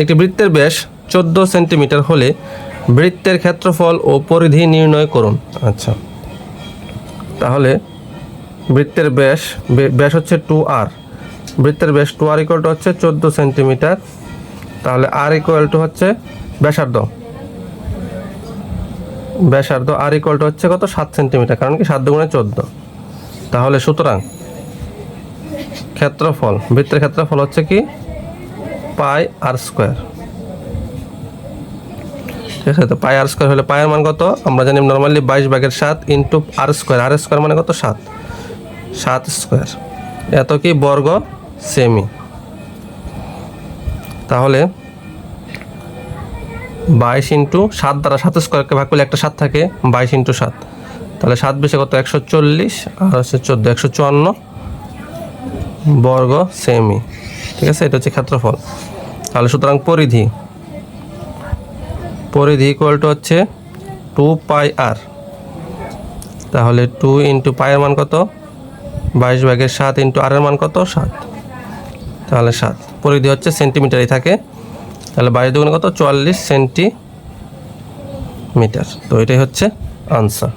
একটি বৃত্তের ব্যাস চোদ্দ সেন্টিমিটার হলে বৃত্তের ক্ষেত্রফল ও পরিধি নির্ণয় করুন। আচ্ছা। তাহলে বৃত্তের ব্যাস ব্যাস হচ্ছে টু আর। বৃত্তের ব্যাস টু আর ইকুয়াল টু হচ্ছে চোদ্দ সেন্টিমিটার। তাহলে আর ইকুয়াল টু হচ্ছে ব্যাসার্ধ। ব্যাসার্ধ আর ইকুয়াল টু হচ্ছে কত? সাত সেন্টিমিটার কারণ কি সাত দুগুণে চোদ্দ। তাহলে সুতরাং ক্ষেত্রফল বৃত্তের ক্ষেত্রফল হচ্ছে কি? Pi r square. ঠিক আছে, তো পাই আর স্কোয়ার হলে পায়ের মান কত? আমরা জানি নর্মালি বাইশ ভাগের সাত into r square. R square মানে কত? সাত। সাত স্কোয়ার। এত কি? বর্গ সেমি তাহলে বাইশ ইন্টু সাত দ্বারা সাত স্কোয়ারকে ভাগ করলে একটা সাত থাকে, বাইশ ইন্টু সাত। তাহলে সাত বেশি কত? একশো চল্লিশ। আর হচ্ছে চোদ্দ, একশো চুয়ান্ন। বর্গ সেমি ঠিক আছে? এটা হচ্ছে ক্ষেত্রফল। তাহলে সুতরাং পরিধি। পরিধি ইকুয়াল টু হচ্ছে টু পাই আর তাহলে টু ইন্টু পায়ের মান কত? বাইশ ভাগের সাত ইন্টু আরের মান কত? সাত। তাহলে সাত। পরিধি হচ্ছে সেন্টিমিটারই থাকে। তাহলে বাইশ দুগুণে কত? চুয়াল্লিশ সেন্টিমিটার তো এটাই হচ্ছে আনসার